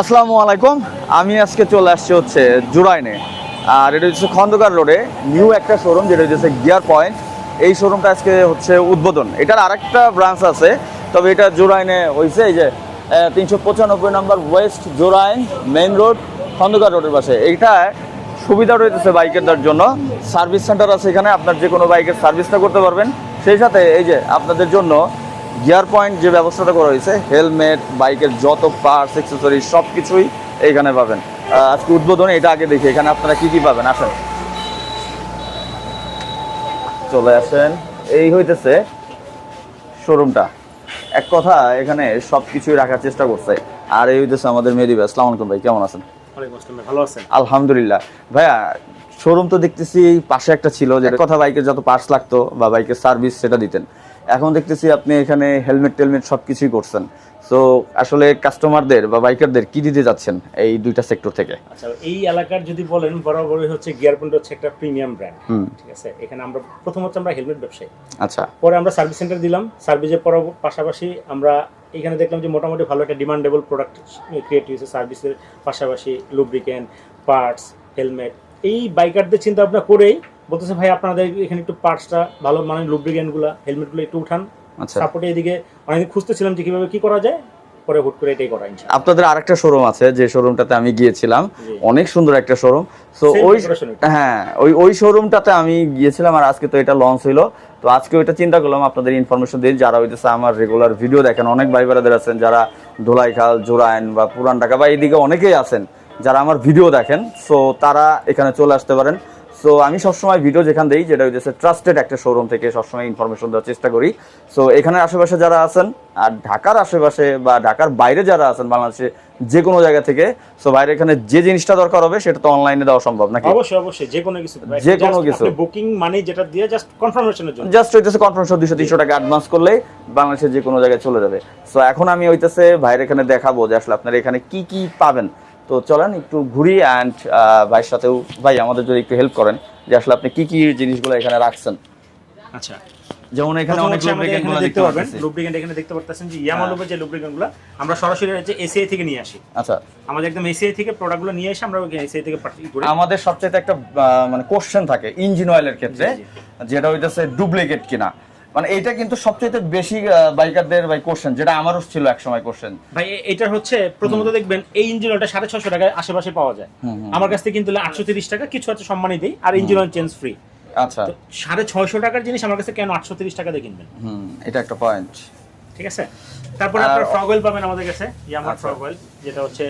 আসসালামু আলাইকুম। আমি আজকে চলে আসছি হচ্ছে জুরাইনে। আর এটা হচ্ছে খন্দকার রোডে। নিউ একটা শোরুম যেটা হচ্ছে গিয়ার পয়েন্ট এই শোরুমটা আজকে হচ্ছে উদ্বোধন। এটার আরেকটা ব্রাঞ্চ আছে, তবে এটা জুরাইনে হয়েছে এই যে তিনশো পঁচানব্বই নম্বর west Jurain main road Khandakar রোডের পাশে। এইটা সুবিধা রয়েছে বাইকেরদের জন্য। সার্ভিস সেন্টার আছে এখানে। আপনার যে কোনো বাইকের সার্ভিসটা করতে পারবেন। সেই সাথে এই যে, আপনাদের জন্য গিয়ার পয়েন্ট যে ব্যবস্থাটা করা হয়েছে হেলমেট বাইকের যত পার্টস অ্যাক্সেসরি সব কিছুই এইখানে পাবেন। আজকে উদ্বোধন এটা আগে দেখি এখানে আপনারা কি কি পাবেন? আসেন। চলে আসেন। এই হইতেছে শোরুমটা এক কথা এখানে সব কিছুই রাখার চেষ্টা করছে। আর এই হইতেছে আমাদের মেহেদি ভাই। আসসালামু আলাইকুম ভাই কেমন ভালো আছেন? আলহামদুলিল্লাহ। ভাইয়া শোরুম তো দেখতেছি পাশে একটা ছিল যে কথা বাইকের যত পার্টস লাগতো বা বাইকের সার্ভিস সেটা দিতেন। এখন দেখতেছি আপনি এখানে হেলমেট টেলমেট সব কিছুই করছেন। তো আসলে কাস্টমারদের বা বাইকারদের কি দিতে যাচ্ছেন এই দুইটা সেক্টর থেকে? আচ্ছা এই এলাকার যদি বলেন বরাবরই হচ্ছে গিয়ার পয়েন্ট হচ্ছে একটা প্রিমিয়াম ব্র্যান্ড ঠিক আছে? এখানে আমরা প্রথম হচ্ছে আমরা হেলমেট ব্যবসায়ী। আচ্ছা। পরে আমরা সার্ভিস সেন্টার দিলাম। সার্ভিসের পর পাশাপাশি আমরা এখানে দেখলাম যে মোটামুটি ভালো একটা ডিমান্ডেবল প্রোডাক্ট ক্রিয়েট হয়েছে সার্ভিসের পাশাপাশি লুব্রিকেন্ট পার্টস হেলমেট এই বাইকারদের চিন্তা ভাবনা করেই বলতেছে ভাই আপনাদের এখানে একটু পার্টসটা ভালো মানে লুব্রিকেন্টগুলো হেলমেটগুলো একটু উঠান। আচ্ছা। সাপোর্টে এদিকে অনেকদিন খুঁজতেছিলাম যে কীভাবে কি করা যায় পরে হুট করে এটাই করা আপনাদের আরেকটা শোরুম আছে যে শোরুমটাতে আমি গিয়েছিলাম অনেক সুন্দর একটা শোরুম তো ওই। হ্যাঁ ওই ওই শোরুমটাতে আমি গিয়েছিলাম আর আজকে তো এটা লঞ্চ হইল। তো আজকে ওইটা চিন্তা করলাম আপনাদের ইনফরমেশন দিন। যারা হইতেছে আমার রেগুলার ভিডিও দেখেন অনেক ভাই বোনেদের আছেন যারা ধোলাইখাল জোরাইন বা পুরান ঢাকা বা এইদিকে অনেকেই আছেন যারা আমার ভিডিও দেখেন সো তারা এখানে চলে আসতে পারেন। সো আমি সবসময় ভিডিও যেখান দেই যেটা হইতেছে ট্রাস্টেড একটা শোরুম থেকে সবসময় ইনফরমেশন দেওয়ার চেষ্টা করি। সো এখানে আশেপাশে যারা আছেন আর ঢাকার আশেপাশে বা ঢাকার বাইরে যারা আছেন বাংলাদেশে যে কোনো জায়গা থেকে সো বাইরে এখানে যে জিনিসটা দরকার হবে সেটা তো অনলাইনে দেওয়া সম্ভব নাকি? অবশ্যই অবশ্যই যে কোনো কিছু যে কোনো কিছু। বুকিং মানে যেটা দিয়ে জাস্ট কনফার্মেশনের জন্য। জাস্ট হইতেছে কনফারেন্স দুশো তিনশো টাকা অ্যাডভান্স করলে বাংলাদেশের যে কোনো জায়গায় চলে যাবে। সো এখন আমি হইতেছে ভাইয়ের এখানে দেখাবো যে আসলে আপনারা এখানে কি কি পাবেন। তো চলেন একটু ঘুরি অ্যান্ড ভাইয়ের সাথেও ভাই আমাদের যদি একটু হেল্প করেন যে আসলে আপনি কি কি জিনিসগুলো এখানে রাখছেন। আচ্ছা। যেমন এখানে অনেকগুলো দেখতে পারবেন লুব্রিকেন্ট এখানে দেখতে পারতেছেন যে ইয়ামা হ্যাঁ। লুবের যে লুব্রিকেন্টগুলো আমরা সরাসরি হচ্ছে এসিআই থেকে নিয়ে আসি। আচ্ছা। আমাদের একদম এসিআই থেকে প্রোডাক্টগুলো নিয়ে এসে আমরা এসিআই থেকে পাঠিয়ে করি আমাদের সবচেয়ে একটা মানে কোশ্চেন থাকে ইঞ্জিন অয়েলের ক্ষেত্রে যেটা হইতেছে ডুপ্লিকেট কিনা। মানে এটা কিন্তু সবচেয়ে বেশি বাইকারদের ভাই কোশ্চেন যেটা আমারও ছিল এক সময় কোশ্চেন ভাই এটা হচ্ছে প্রথমত দেখবেন এই ইঞ্জিন অয়েলটা সাড়ে ছশো টাকায় আশেপাশে পাওয়া যায়। আমার কাছ থেকে কিন্তু আটশো তিরিশ টাকা কিছু আছে সম্মানই দিই আর ইঞ্জিন অয়েল চেঞ্জ ফ্রি আচ্ছা। সাড়ে ছয়শো টাকার জিনিস আমার কাছে কেন আটশো তিরিশ টাকা দিয়ে কিনবেন? হুম এটা একটা পয়েন্ট ঠিক আছে? তারপরে আপনার ফ্রগ অয়েল পাবেন আমাদের কাছে ইয়ামার। ফ্রগ অয়েল যেটা হচ্ছে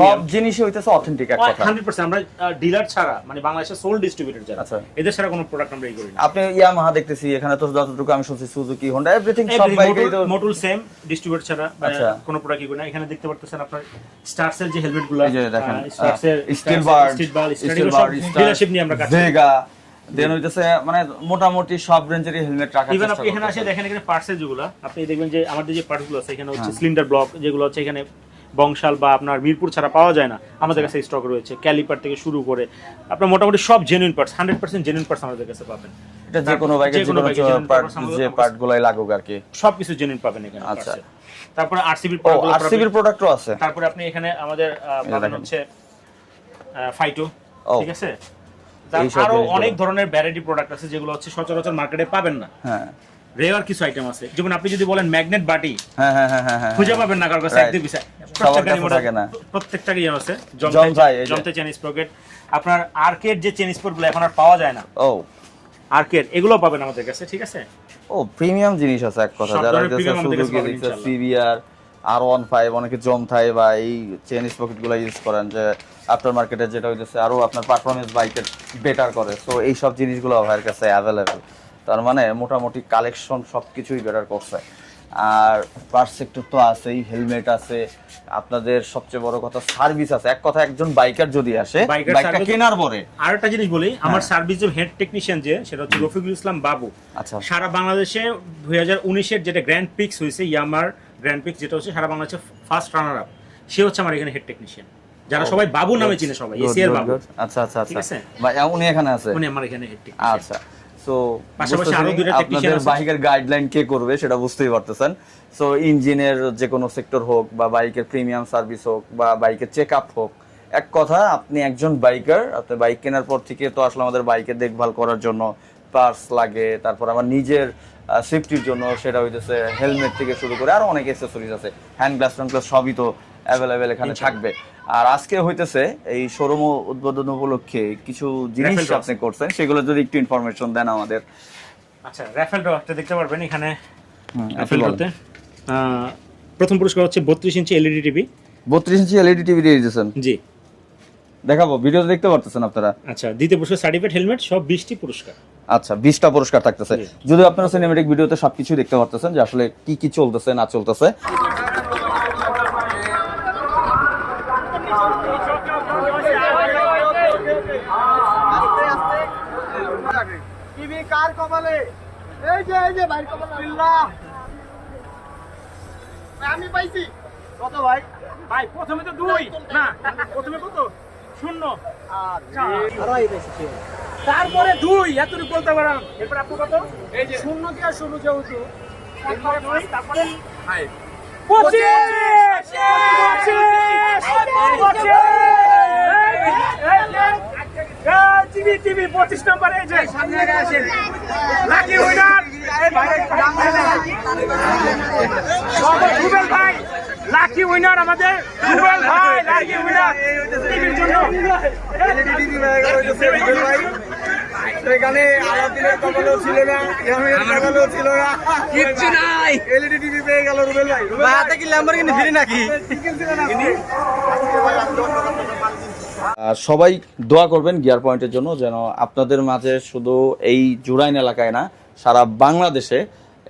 সব জিনিসই হইতেছে অথেন্টিক এক কথা। হান্ড্রেড পার্সেন্ট আমরা ডিলার ছাড়া মানে বাংলাদেশের সোল ডিস্ট্রিবিউটর যারা আচ্ছা। এদের ছাড়া কোনো প্রোডাক্ট আমরা এই করি না। আপনি ইয়ামাহা দেখতেছি এখানে তো যতটুকু আমি শুনছি সুজুকি হোন্ডা এভরিথিং সব বাইকেই তো মোটুল সেম ডিস্ট্রিবিউটর ছাড়া আচ্ছা। কোনো প্রোডাক্ট করি না। এখানে দেখতে পারতেছেন আপনার যে হেলমেটগুলো এই যে দেখেন Steelbird Steelbird Steelbird dealership নিয়ে আমরা কাজ করি। ভেগা দেন হইতেছে মানে মোটামুটি সব রেঞ্জেরই হেলমেট রাখার ইভেন আপনি এখানে আসে দেখেন এখানে পার্টসের যেগুলো আপনি দেখবেন যে আমাদের যে পার্টসগুলো আছে এখানে হচ্ছে সিলিন্ডার ব্লক যেগুলো হচ্ছে এখানে বংশাল বা আপনার মিরপুর ছাড়া পাওয়া যায় না। আমাদের কাছে স্টক রয়েছে ক্যালিপার থেকে শুরু করে আপনার মোটামুটি সব genuine parts hundred percent genuine parts আমাদের কাছে পাবেন। এটা যে কোনো বাইকের যে কোনো যে আমাদের পার্ট গুলাই লাগুক আর কি। সব কিছু জেনুইন পাবেন এখানে আচ্ছা। তারপরে আরসিবির আরসিবির প্রোডাক্টও আছে। তারপরে আপনি এখানে আমাদের পাবেন হচ্ছে ফাইটো ঠিক আছে? আরও অনেক ধরনের ভ্যারাইটি প্রোডাক্ট আছে যেগুলো হচ্ছে সচরাচর মার্কেটে পাবেন না। হ্যাঁ। রেয়ার কিছু আইটেম আছে। যেমন আপনি যদি বলেন ম্যাগনেট বাটি হ্যাঁ হ্যাঁ হ্যাঁ হ্যাঁ হ্যাঁ খুঁজে পাবেন না কারোর কাছে থাকে না। প্রত্যেকটা ইয়ে আছে। জমতে চেন স্প্রকেট আপনার আর্কেড যে চেন স্পোর্ট এখন আর পাওয়া যায় না। ও। আর্কেড এগুলো পাবেন আমাদের কাছে ঠিক আছে? ও প্রিমিয়াম জিনিস আছে এক কথা। যারা সুজুকি। সিভিআর আর ওয়ান ফাইভ অনেকে জম থাই বা এই চেন স্পকেটগুলো ইউজ করেন যে আফটার মার্কেটে যেটা হইতেছে আরও আপনার পারফরমেন্স বাইকের বেটার করে। সো এই সব জিনিসগুলো ভাইয়ের কাছে অ্যাভেলেবেল তার মানে মোটামুটি কালেকশন সব কিছুই বেটার করছে। আর পার্ট সেক্টর তো আছেই হেলমেট আছে আপনাদের সবচেয়ে বড় কথা সার্ভিস আছে। এক কথা একজন বাইকার যদি আসে বাইকটা কেনার পরে। আর একটা জিনিস বলি আমার হ্যাঁ। সার্ভিস হেড টেকনিশিয়ান যে সেটা হচ্ছে রফিকুল ইসলাম বাবু। আচ্ছা। সারা বাংলাদেশে দুই হাজার উনিশের যেটা গ্র্যান্ড পিক্স হয়েছে ইয়ামার গ্র্যান্ড পিক্স যেটা হচ্ছে সারা বাংলাদেশে ফার্স্ট রানার আপ সে হচ্ছে আমার এখানে হেড টেকনিশিয়ান যারা সবাই বাবু নামে চিনে সবাই এসিআর বাবু. আচ্ছা আচ্ছা ঠিক আচ্ছা। উনি এখানে আছে? উনি আমার এখানে হেড টেকনিশিয়ান আচ্ছা। সো আপনাদের বাইকের গাইডলাইন কে করবে সেটা বুঝতেই পারতেছেন। সো ইঞ্জিনের যে কোনো সেক্টর হোক বা বাইকের প্রিমিয়াম সার্ভিস হোক বা বাইকের চেক আপ হোক এক কথা আপনি একজন বাইকার আপনি বাইক কেনার পর থেকে তো আসলে আমাদের বাইকের দেখভাল করার জন্য পার্স লাগে তারপর আমার নিজের সেফটির জন্য সেটা হইতেছে হেলমেট থেকে শুরু করে আরও অনেক অ্যাক্সেসরিজ আছে। হ্যান্ড গ্লাস ট্যান্ড গ্লাস সবই তো অ্যাভেলেবেল এখানে থাকবে। আর আজকে হইতেছে এই শোরুম উদ্বোধন উপলক্ষে কিছু জিনিস আপনি করছেন সেগুলো যদি একটু ইনফরমেশন দেন আমাদের। আচ্ছা র্যাফেল ড্র একটা দেখতে পারবেন এখানে। র্যাফেল ড্রতে প্রথম পুরস্কার হচ্ছে বত্রিশ ইঞ্চি এলইডি টিভি বত্রিশ ইঞ্চি এলইডি টিভি দিয়ে দিয়েছেন জি। দেখাবো ভিডিও দেখতে পারতেছেন আপনারা? আচ্ছা দ্বিতীয় পুরস্কার সার্টিফিকেট হেলমেট সব বিশটি পুরস্কার। আচ্ছা বিশটা পুরস্কার থাকতেছে যদি আপনারা সিনেমেটিক ভিডিওতে সবকিছু দেখতে পারতেছেন যে আসলে কি কি চলতেছে না চলতেছে কার কপালে এই যে এই যে ভাই কপালে আমি পাইছি কত ভাই ভাই প্রথমে তো দুই না প্রথমে কত শূন্য আড়াই পাইছি তারপরে দুই এতটুকু বলতে পারাম এরপর আপনি কত এই যে শূন্য দিয়ে শুরু যেহেতু তারপরে দুই তারপরে পঁচিশ টিভি টিভি পঁচিশ নম্বর এই যে লাকি উইনার রুবেল ভাই লাকি উইনার আমাদের রুবেল ভাই লাকি উইনার টিভির জন্য সেখানে আলাদিনের কপালও ছিল না ইয়ামিনের কপালও ছিল না। কিচ্ছু নাই। এলইডি টিভি পেয়ে গেল রুবেল ভাই। রুবেল হাতে কি ল্যাম্বরগিনি ফ্রি নাকি? সবাই দোয়া করবেন গিয়ার পয়েন্টের জন্য যেন আপনাদের মাঝে শুধু এই জুরাইন এলাকায় না সারা বাংলাদেশে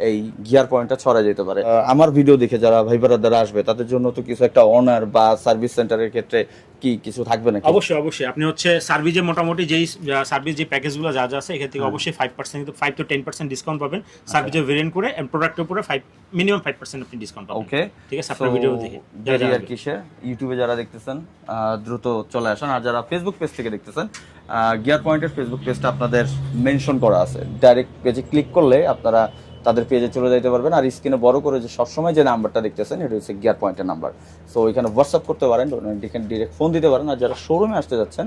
এই গিয়ার পয়েন্টটা ছড়া যেতে পারে। আমার ভিডিও দেখে যারা ভাই দ্বারা আসবে তাদের জন্য তো কিছু একটা অনার বা সার্ভিস সেন্টারের ক্ষেত্রে কি কিছু থাকবে না অবশ্যই অবশ্যই। আপনি হচ্ছে সার্ভিসে মোটামুটি যেই সার্ভিস যে প্যাকেজগুলো যা যা আছে এখান থেকে অবশ্যই five percent five to ten percent discount পাবেন। সার্ভিসে ভেরিয়েন্ট করে প্রোডাক্টের উপরে ফাইভ মিনিমাম ফাইভ পার্সেন্ট আপনি ডিসকাউন্ট পাবেন। ওকে ঠিক আছে? আপনার ভিডিও দেখে যারা আর। কিসে ইউটিউবে যারা দেখতেছেন দ্রুত চলে আসেন। আর যারা ফেসবুক পেজ থেকে দেখতেছেন গিয়ার পয়েন্টের ফেসবুক পেজটা আপনাদের মেনশন করা আছে। ডাইরেক্ট পেজে ক্লিক করলে আপনারা তাদের পেজে চলে যেতে পারবেন। আর স্ক্রিনে বড় করে যে সবসময় যে নাম্বারটা দেখতেছেন, এটা হচ্ছে গিয়ার পয়েন্টের নাম্বার সো ওইখানে হোয়াটসঅ্যাপ করতে পারেন ডিরেক্ট ফোন দিতে পারেন। আর যারা শোরুমে আসতে যাচ্ছেন,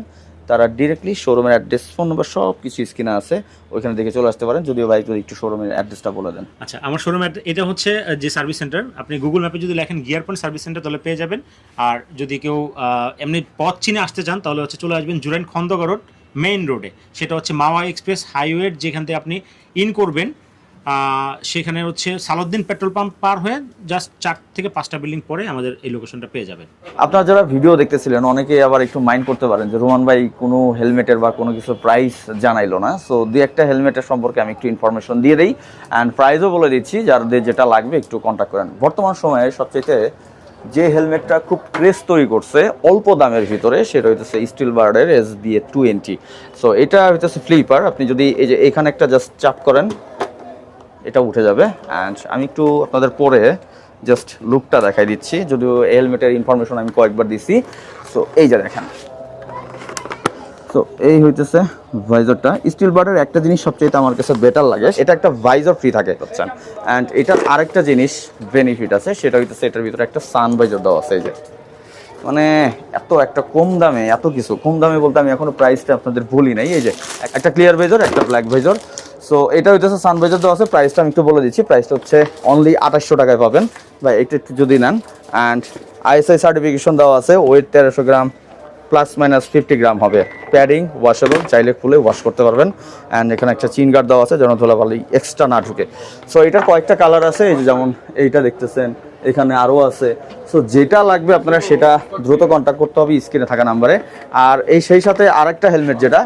তারা ডিরেক্টলি শোরুমের অ্যাড্রেস ফোন নাম্বার সব কিছু স্ক্রিনে আছে। ওইখানে দেখে চলে আসতে পারেন। যদিও বাইক একটু শোরুমের অ্যাড্রেসটা বলে দেন। আচ্ছা আমার শোরুম এটা হচ্ছে যে সার্ভিস সেন্টার আপনি গুগল ম্যাপে যদি লেখেন গিয়ার পয়েন্ট সার্ভিস সেন্টার তাহলে পেয়ে যাবেন। আর যদি কেউ এমনি পথ চিনে আসতে চান, তাহলে হচ্ছে চলে আসবেন জুরাইন খন্দকার রোড মেইন রোডে সেটা হচ্ছে মাওয়া এক্সপ্রেস হাইওয়ে যেখান থেকে আপনি ইন করবেন। সেখানে হচ্ছে সালাউদ্দিন পেট্রোল পাম্প পার হয়ে জাস্ট চার থেকে পাঁচটা বিল্ডিং পরে আমাদের এই লোকেশনটা পেয়ে যাবেন। আপনারা যারা ভিডিও দেখতেছিলেন অনেকে আবার একটু মাইন্ড করতে পারেন যে রোমান ভাই কোনো হেলমেটের বা কোনো কিছু প্রাইস জানাইলো না। সো দু একটা হেলমেটের সম্পর্কে আমি একটু ইনফরমেশন দিয়ে দিই অ্যান্ড প্রাইসও বলে দিচ্ছি, যাদের যেটা লাগবে একটু কন্ট্যাক্ট করেন। বর্তমান সময়ে সবচেয়ে যে হেলমেটটা খুব ক্রেস তৈরি করছে, অল্প দামের ভিতরে, সেটা হইতেছে still বার্ডের S B A twenty so এটা হইতেছে ফ্লিপার আপনি যদি এই যে এখানে একটা জাস্ট চাপ করেন এটা উঠে যাবে। অ্যান্ড আমি একটু আপনাদের পরে জাস্ট লুকটা দেখাই দিচ্ছি। যদিও হেলমেটের ইনফরমেশন আমি কয়েকবার দিছি। সো এই যে দেখেন। সো এই হইতেছে ভাইজারটা স্টিল বার্ডের একটা জিনিস সবচেয়ে আমার কাছে বেটার লাগে, এটা একটা ভাইজার ফ্রি থাকে বুঝছেন অ্যান্ড এটার আরেকটা জিনিস বেনিফিট আছে, সেটা হইতেছে এটার ভিতরে একটা সান ভাইজার দেওয়া আছে, এই যে। মানে এত একটা কম দামে, এত কিছু। কম দামে বলতে আমি এখনও প্রাইসটা আপনাদের বলি নাই, এই যে। একটা ক্লিয়ার ভেজর একটা ব্ল্যাক ভেজর সো এটা হইতেছে সান ভেজর দেওয়া আছে। প্রাইসটা আমি একটু বলে দিচ্ছি। প্রাইসটা হচ্ছে অনলি আঠাশশো টাকায় পাবেন। বা এটা একটু যদি নেন। অ্যান্ড আইএসআই সার্টিফিকেশন দেওয়া আছে। ওয়েট তেরোশো gram plus minus fifty gram হবে। প্যাডিং ওয়াশেবল চাইলে খুলে ওয়াশ করতে পারবেন। অ্যান্ড এখানে একটা চিন গার্ড দেওয়া আছে যেন ধুলাবালি এক্সট্রা না ঢুকে। সো এটার কয়েকটা কালার আছে। এই যে যেমন এইটা দেখতেছেন, এখানে আরও আছে। সো যেটা লাগবে আপনারা সেটা দ্রুত কন্ট্যাক্ট করতে হবে স্ক্রিনে থাকা নাম্বারে আর এই সেই সাথে আরেকটা হেলমেট যেটা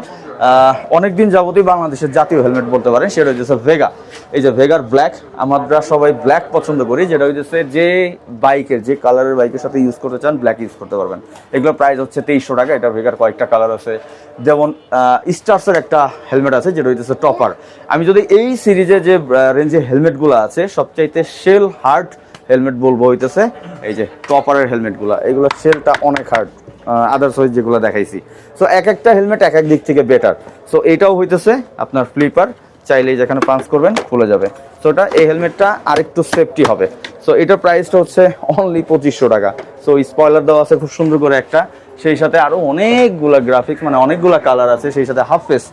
অনেক দিন যাবতই বাংলাদেশের জাতীয় হেলমেট বলতে পারেন, সেটা হচ্ছে ভেগা এই যে ভেগার ব্ল্যাক আমরা সবাই ব্ল্যাক পছন্দ করি, যেটা হচ্ছে যে বাইকের, যে কালারের বাইকের সাথে ইউজ করতে চান ব্ল্যাক ইউজ করতে পারবেন। এগুলো প্রাইস হচ্ছে তেইশশো টাকা, এটা ভেগার কয়েকটা কালার আছে। যেমন স্টার্সের একটা হেলমেট আছে, যেটা হইতেছে টপার আমি যদি এই সিরিজে যে রেঞ্জের হেলমেটগুলো আছে, সবচাইতে শেল হার্ড হেলমেট বলব হইতেছে। এই যে টপারের হেলমেটগুলো, এগুলো সেলটা অনেক হার্ড আদার্স ওয়াইজ যেগুলো দেখাইছি। সো এক একটা হেলমেট এক এক দিক থেকে বেটার সো এটাও হইতেছে আপনার ফ্লিপার চাইলেই যেখানে পাঞ্চ করবেন, খুলে যাবে। সো এটা, এই হেলমেটটা আরেকটু সেফটি হবে। সো এটার প্রাইসটা হচ্ছে অনলি পঁচিশশো টাকা। সো স্পয়লার দেওয়া আছে খুব সুন্দর করে একটা। সেই সাথে আরও অনেকগুলা গ্রাফিক্স মানে অনেকগুলা কালার আছে। সেই সাথে হাফ ফেস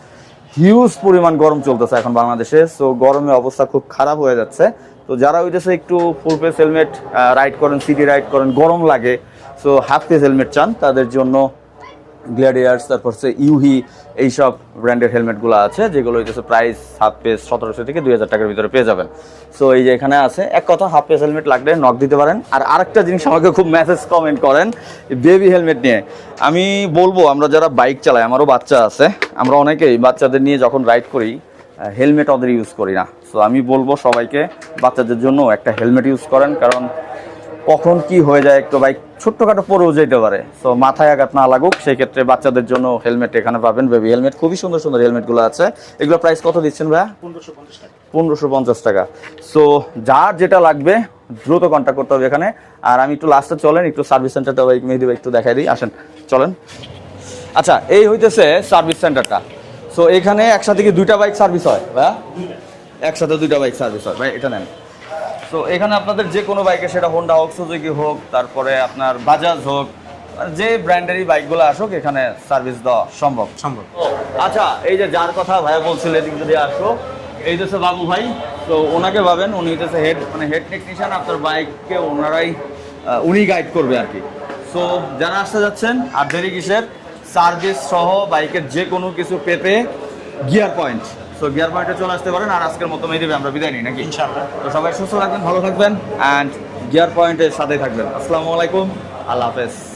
হিউজ পরিমাণ গরম চলতেছে এখন বাংলাদেশে। সো গরমে অবস্থা খুব খারাপ হয়ে যাচ্ছে। তো যারা ওইটাছে একটু ফুল ফেস হেলমেট রাইড করেন সিটি রাইড করেন, গরম লাগে সো হাফ ফেস হেলমেট চান, তাদের জন্য গ্ল্যাডিয়ার্স তারপর হচ্ছে ইউহি এইসব ব্র্যান্ডের হেলমেটগুলো আছে, যেগুলো হইতেছে প্রাইস হাফ পেস সতেরোশো থেকে দুই হাজার টাকার ভিতরে পেয়ে যাবেন। সো এই যে এখানে আছে, এক কথা হাফ পেস হেলমেট লাগলে নক দিতে পারেন। আর আরেকটা জিনিস আমাকে খুব মেসেজ কমেন্ট করেন বেবি হেলমেট নিয়ে। আমি বলব, আমরা যারা বাইক চালাই, আমারও বাচ্চা আছে, আমরা অনেকেই বাচ্চাদের নিয়ে যখন রাইড করি হেলমেট ওদের ইউজ করি না। সো আমি বলব সবাইকে বাচ্চাদের জন্য একটা হেলমেট ইউজ করেন কারণ কখন কি হয়ে যায় একটু বাইক ছোট্টখাটো পরেও যেতে পারে। সো মাথায় আঘাত না লাগুক সেই ক্ষেত্রে বাচ্চাদের জন্য হেলমেট এখানে পাবেন। বেবি হেলমেট খুবই সুন্দর সুন্দর হেলমেটগুলো আছে। এগুলো প্রাইস কত দিচ্ছেন ভাইয়া? পনেরোশো পঞ্চাশ টাকা। পনেরোশো পঞ্চাশ টাকা। সো যার যেটা লাগবে দ্রুত কন্ট্যাক্ট করতে হবে এখানে। আর আমি একটু লাস্টে চলেন একটু সার্ভিস সেন্টারটা বাইক মেহেদি ভাই একটু দেখাই দিই। আসেন চলেন। আচ্ছা এই হইতেছে সার্ভিস সেন্টারটা সো এখানে একসাথে কি দুইটা বাইক সার্ভিস হয় ভাইয়া? একসাথে দুইটা বাইক সার্ভিস হয় ভাই এটা নেন। তো এখানে আপনাদের যে কোনো বাইকে সেটা হোন্ডা হোক সুজুকি হোক তারপরে আপনার বাজাজ হোক মানে যে ব্র্যান্ডেরই বাইকগুলো আসুক এখানে সার্ভিস দেওয়া সম্ভব। সম্ভব। আচ্ছা এই যে যার কথা ভাইয়া বলছিল এদিক যদি আসো এই হচ্ছে বাবু ভাই তো ওনাকে পাবেন উনি হচ্ছে হেড মানে হেড টেকনিশিয়ান আপনার বাইককে ওনারাই উনি গাইড করবে আর কি। সো যারা আসতে যাচ্ছেন আর দেরি কিসের সার্ভিস সহ বাইকের যে কোনো কিছু পেতে গিয়ার পয়েন্ট। সো গিয়ার পয়েন্টে চলে আসতে পারেন আর আজকের মতো মেয়ে দেবে আমরা বিদায় নিই নাকি? তো সবাই সুস্থ থাকবেন ভালো থাকবেন অ্যান্ড গিয়ার পয়েন্টের সাথে থাকবেন। আসসালামু আলাইকুম আল্লাহ হাফেজ।